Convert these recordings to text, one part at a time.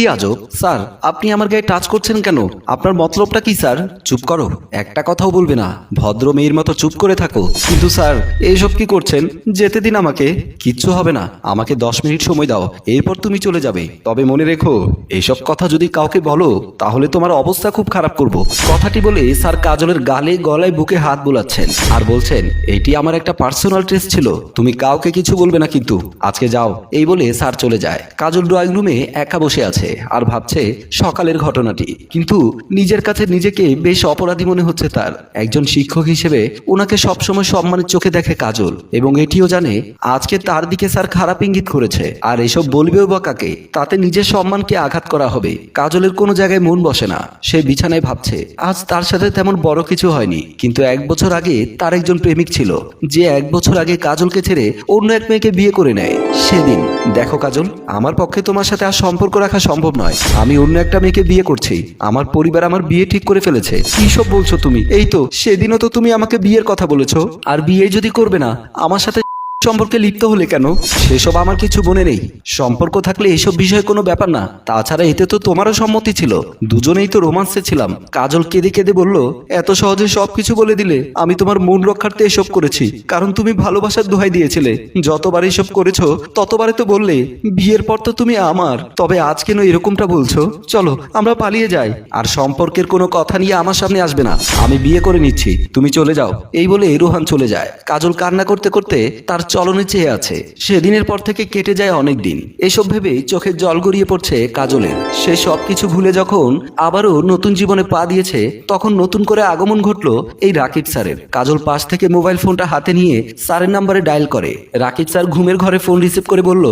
কি আজব? স্যার, আপনি আমার গায়ে টাচ করছেন কেন? আপনার মতলবটা কি, স্যার? চুপ করো, একটা কথাও বলবে না। ভদ্র মেয়ের মতো চুপ করে থাকো। কিন্তু, স্যার, এইসব কি করছেন? যেতে দিন আমাকে। কিচ্ছু হবে না। আমাকে দশ মিনিট সময় দাও। এরপর তুমি চলে যাবে। তবে মনে রেখো এইসব কথা যদি কাউকে বলো, তাহলে তোমার অবস্থা খুব খারাপ করব। কথাটি বলে স্যার কাজলের গালে গলায় বুকে হাত বোলাচ্ছেন আর বলছেন, এটি আমার একটা পার্সোনাল টেস্ট ছিল। তুমি কাউকে কিছু বলবে না কিন্তু। আজকে যাও। এই বলে স্যার চলে যায়। কাজল ড্রয়িং রুমে একা বসে আছে। আর ভাবছে সকালের ঘটনাটি। কিন্তু নিজের কাছে নিজেকে বেশ অপরাধী মনে হচ্ছে তার। একজন শিক্ষক হিসেবে ওনাকে সবসময় সম্মানের চোখে দেখে কাজল, এবং এটিও জানে আজকে তার দিকে স্যার খারাপ ইঙ্গিত করেছে। আর এসব বলবেও বা কাকে, তাতে নিজের সম্মানকে আঘাত করা হবে। কাজলের কোনো জায়গায় মন বসে না। সে বিছানায় ভাবছে, আজ তার সাথে তেমন বড় কিছু হয়নি। কিন্তু এক বছর আগে তার একজন প্রেমিক ছিল, যে এক বছর আগে কাজলকে ছেড়ে অন্য এক মেয়েকে বিয়ে করে নেয়। সেদিন, দেখো কাজল, আমার পক্ষে তোমার সাথে আর সম্পর্ক রাখা সম্ভব নয়। আমি অন্য একটা মেয়েকে বিয়ে করছি। আমার পরিবার আমার বিয়ে ঠিক করে ফেলেছে। কি সব বলছো তুমি? এই তো, সেদিনও তো তুমি আমাকে বিয়ের কথা বলেছ। আর বিয়ে যদি করবে না, আমার সাথে সম্পর্কে লিপ্ত হলে কেন? সেসব আমার কিছু মনে নেই। সম্পর্ক থাকলে এসব বিষয়ে কোনো ব্যাপার না। তাছাড়া এতে তো তোমারও সম্মতি ছিল। দুজনেই তো রোমান্সে ছিলাম। কাজল কেঁদে কেঁদে বলল, এত সহজে সব কিছু বলে দিলে আমি তোমার মন রক্ষার্থে এসব করেছি। কারণ তুমি ভালোবাসার দোহাই দিয়েছিলে। যতবার এসব করেছ, ততবারে তো বললে, বিয়ের পর তো তুমি আমার। তবে আজ কেন এরকমটা বলছো? চলো, আমরা পালিয়ে যাই। আর সম্পর্কের কোনো কথা নিয়ে আমার সামনে আসবে না। আমি বিয়ে করে নিচ্ছি। তুমি চলে যাও। এই বলে রোহান চলে যায়। কাজল কান্না করতে করতে তার চলনে চেয়ে আছে। সেদিনের পর থেকে কেটে যায় অনেক দিন। এসব ভেবে চোখের জল গড়িয়ে পড়ছে কাজলের। সে সবকিছু ভুলে যখন আবারও নতুন জীবনে পা দিয়েছে, তখন নতুন করে আগমন ঘটলো এই রাকিব স্যারের। কাজল পাশ থেকে মোবাইল ফোনটা হাতে নিয়ে স্যারের নাম্বারে ডায়াল করে। রাকিব স্যার ঘুমের ঘরে ফোন রিসিভ করে বলল,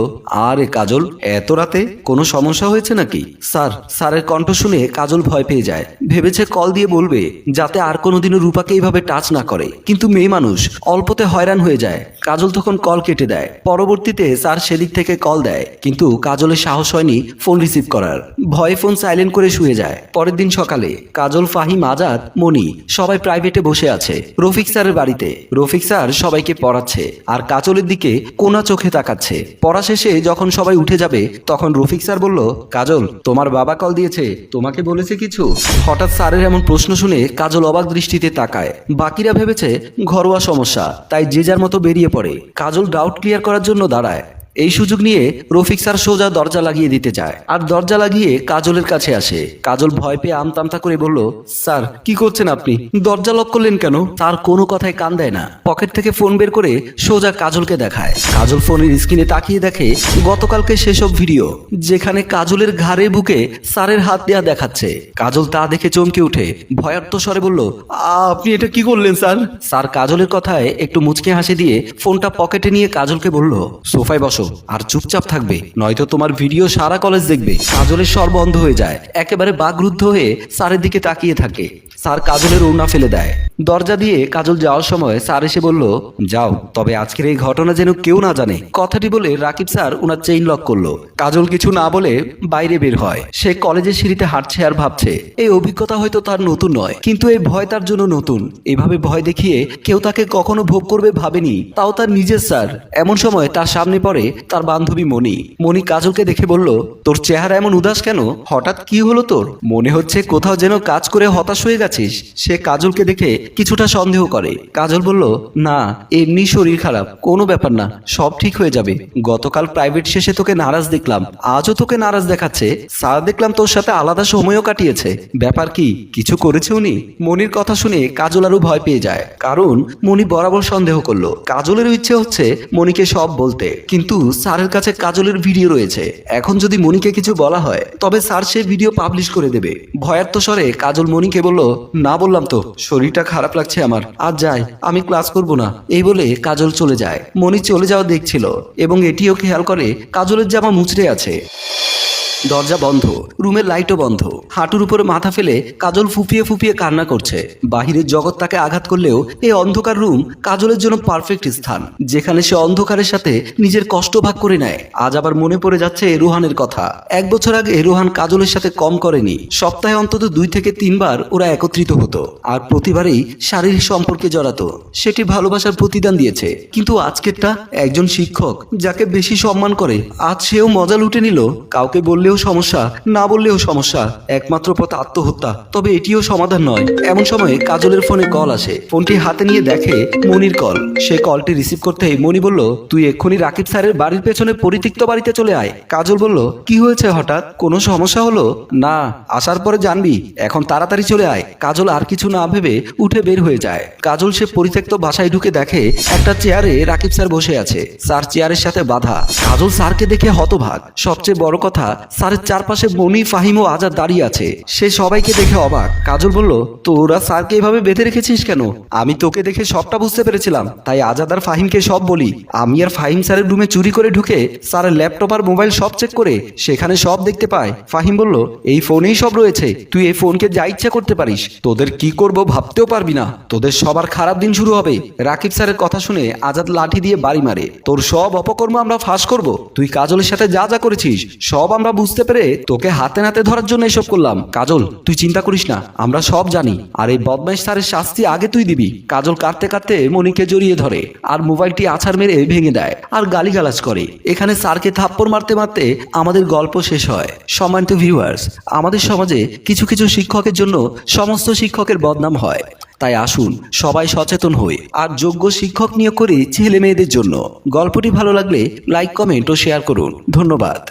আরে কাজল, এত রাতে কোনো সমস্যা হয়েছে নাকি? স্যার, স্যারের কণ্ঠ শুনে কাজল ভয় পেয়ে যায়। ভেবেছে কল দিয়ে বলবে, যাতে আর কোনোদিনও রূপাকে এইভাবে টাচ না করে। কিন্তু মেয়ে মানুষ, অল্পতে হয়রান হয়ে যায়। কাজল তখন কল কেটে দেয়, পরবর্তীতে স্যার সেদিক থেকে কল দেয়, কিন্তু কাজলের সাহস হয়নি ফোন রিসিভ করার। ভয়ে ফোন সাইলেন্ট করে শুয়ে যায়। পরের দিন সকালে, কাজল, ফাহিম, আজাদ মনি সবাই প্রাইভেটে বসে আছে, রফিক স্যারের বাড়িতে। রফিক স্যার সবাইকে পড়াচ্ছে, আর কাজলের দিকে কোনা চোখে তাকাচ্ছে। পড়া শেষে যখন সবাই উঠে যাবে, তখন রফিক স্যার বলল, কাজল, তোমার বাবা কল দিয়েছে, তোমাকে বলেছে কিছু? হঠাৎ স্যারের এমন প্রশ্ন শুনে কাজল অবাক দৃষ্টিতে তাকায়। বাকিরা ভেবেছে, ঘরোয়া সমস্যা, তাই যে যার মতো বেরিয়ে পড়ে। কাজল ডাউট ক্লিয়ার করার জন্য দাঁড়ায়। এই সুযোগ নিয়ে রফিক স্যার সোজা দরজা লাগিয়ে দিতে যায় আর দরজা লাগিয়ে কাজলের কাছে আসে। কাজল ভয় পেয়ে আমতামতা করে বলল, স্যার, কি করছেন আপনি? দরজা লক করলেন কেন? তার কোনো কথায় কান দেয় না। পকেট থেকে ফোন বের করে সোজা কাজলকে দেখায়। কাজল ফোনের স্ক্রিনে তাকিয়ে দেখে গতকালকে সেসব ভিডিও, যেখানে কাজলের ঘাড়ে বুকে স্যারের হাত দেয়া দেখাচ্ছে। কাজল তা দেখে চমকে উঠে ভয়ার্থ স্বরে বলল, আপনি এটা কি করলেন, স্যার? স্যার কাজলের কথায় একটু মুচকে হাসি দিয়ে ফোনটা পকেটে নিয়ে কাজলকে বলল, সোফায় বসো। আর চুপচাপ থাকবে, নয়তো তোমার ভিডিও সারা কলেজ দেখবে। সাজলের স্বর বন্ধ হয়ে যায়, একেবারে বাগরুদ্ধ হয়ে স্যারের দিকে তাকিয়ে থাকে। স্যার কাজলের ওড়না ফেলে দেয়। দরজা দিয়ে কাজল যাওয়ার সময় স্যার এসে বলল, যাও, তবে আজকের এই ঘটনা যেন কেউ না জানে। কথাটি বলে রাকিব স্যার ওনার চেইন লক করল। কাজল কিছু না বলে বাইরে বের হয়। সে কলেজের সিঁড়িতে হাঁটছে আর ভাবছে, এই অভিজ্ঞতা হয়তো তার নতুন নয়, কিন্তু এই ভয় তার জন্য নতুন। এভাবে ভয় দেখিয়ে কেউ তাকে কখনো ভোগ করবে ভাবেনি। তাও তার নিজের স্যার। এমন সময় তার সামনে পড়ে তার বান্ধবী মণি। মণি কাজলকে দেখে বলল, তোর চেহারা এমন উদাস কেন? হঠাৎ কি হলো তোর? মনে হচ্ছে কোথাও যেন কাজ করে হতাশ হয়ে গেছিস সে কাজলকে দেখে কিছুটা সন্দেহ করে। কাজল বলল, না, এমনি শরীর খারাপ, কোনো ব্যাপার না, সব ঠিক হয়ে যাবে। গতকাল প্রাইভেট শেষে তোকে নারাজ দেখলাম, আজও তোকে নারাজ দেখাচ্ছে। স্যার দেখলাম তোর সাথে আলাদা সময়ও কাটিয়েছে। ব্যাপার কি, কিছু করেছে উনি? মনির কথা শুনে কাজল আরও ভয় পেয়ে যায়, কারণ মনি বরাবর সন্দেহ করল। কাজলের ইচ্ছে হচ্ছে মনিকে সব বলতে, কিন্তু স্যারের কাছে কাজলের ভিডিও রয়েছে। এখন যদি মনিকে কিছু বলা হয়, তবে স্যার সে ভিডিও পাবলিশ করে দেবে। ভয়ার্ত স্বরে কাজল মনিকে বলল না বললাম তো, শরীরটা খারাপ লাগছে আমার। আর যাই, আমি ক্লাস করব না। এই বলে কাজল চলে যায়। মনি চলে যাওয়া দেখছিল এবং এটিও খেয়াল করে কাজলের জামা মুচড়ে আছে। দরজা বন্ধ, রুমের লাইটও বন্ধ। হাঁটুর উপরে মাথা ফেলে কাজল ফুপিয়ে ফুপিয়ে কান্না করছে। বাহিরের জগৎ তাকে আঘাত করলেও এই অন্ধকার রুম কাজলের জন্য পারফেক্ট স্থান, যেখানে সে অন্ধকারের সাথে নিজের কষ্ট ভাগ করে নেয়। আজ আবার মনে পড়ে যাচ্ছে রুহানের কথা। এক বছর আগে রুহান কাজলের সাথে কম করেনি। সপ্তাহে অন্তত দুই থেকে তিনবার ওরা একত্রিত হতো, আর প্রতিবারেই শারীরিক সম্পর্কে জড়াতো। সেটি ভালোবাসার প্রতিদান দিয়েছে। কিন্তু আজকেরটা একজন শিক্ষক যাকে বেশি সম্মান করে, আজ সেও মজা লুটে নিল, কাউকে বললে বললেও সমস্যা, না বললেও সমস্যা। একমাত্র পথ আত্মহত্যা, তবে এটিও সমাধান নয়। এমন সময় কাজলের ফোনে কল আসে। ফোনটি হাতে নিয়ে দেখে মনির কল। সে কলটি রিসিভ করতেই মনি বলল, তুই এক্ষুনি রাকিব স্যারের বাড়ির পেছনে পরিত্যক্ত বাড়িতে চলে আয়। কাজল বলল, কি হয়েছে হঠাৎ? কোনো সমস্যা হলো? না, আসার পরে জানবি। এখন তাড়াতাড়ি চলে আয়। কাজল আর কিছু না ভেবে উঠে বের হয়ে যায়। কাজল সে পরিত্যক্ত বাসায় ঢুকে দেখে একটা চেয়ারে রাকিব স্যার বসে আছে। স্যার চেয়ারের সাথে বাধা। কাজল স্যারকে দেখে হতভাগ। সবচেয়ে বড় কথা স্যারের চারপাশে মনি ফাহিম ও আজাদ দাঁড়িয়ে আছে। সে সবাইকে দেখে অবাক। কাজল বলল, তোরা স্যারকে এভাবে বেঁধে রেখেছিস কেন? আমি তোকে দেখে সবটা বুঝতে পেরেছিলাম। তাই আজাদ আর ফাহিমকে সব বলি। আমি আর ফাহিম স্যারের রুমে চুরি করে ঢুকে স্যারের ল্যাপটপ আর মোবাইল সব চেক করে সেখানে সব দেখতে পায় ফাহিম বলল, এই ফোনেই সব রয়েছে। তুই এই ফোনকে যা ইচ্ছা করতে পারিস। তোদের কি করব ভাবতেও পারবি না। তোদের সবার খারাপ দিন শুরু হবে। রাকিব স্যারের কথা শুনে আজাদ লাঠি দিয়ে বাড়ি মারে। তোর সব অপকর্ম আমরা ফাঁস করব। তুই কাজলের সাথে যা যা করেছিস, সব আমরা বুঝতে পেরে তোকে হাতে নাতে ধরার জন্য এসব করলাম। কাজল, তুই চিন্তা করিস না, আমরা সব জানি। আর এই বদমাইশ স্যারের শাস্তি আগে তুই দিবি। কাজল কাঁদতে কাঁদতে মনিকে জড়িয়ে ধরে আর মোবাইলটি আছাড় মেরে ভেঙে দেয় আর গালিগালাজ করে। এখানে স্যারকে থাপ্পড় মারতে মারতে আমাদের গল্প শেষ হয়। সম্মানিত ভিউয়ার্স আমাদের সমাজে কিছু কিছু শিক্ষকের জন্য সমস্ত শিক্ষকের বদনাম হয়। তাই আসুন, সবাই সচেতন হই আর যোগ্য শিক্ষক নিয়োগ করি ছেলে মেয়েদের জন্য। গল্পটি ভালো লাগলে লাইক কমেন্ট ও শেয়ার করুন। ধন্যবাদ।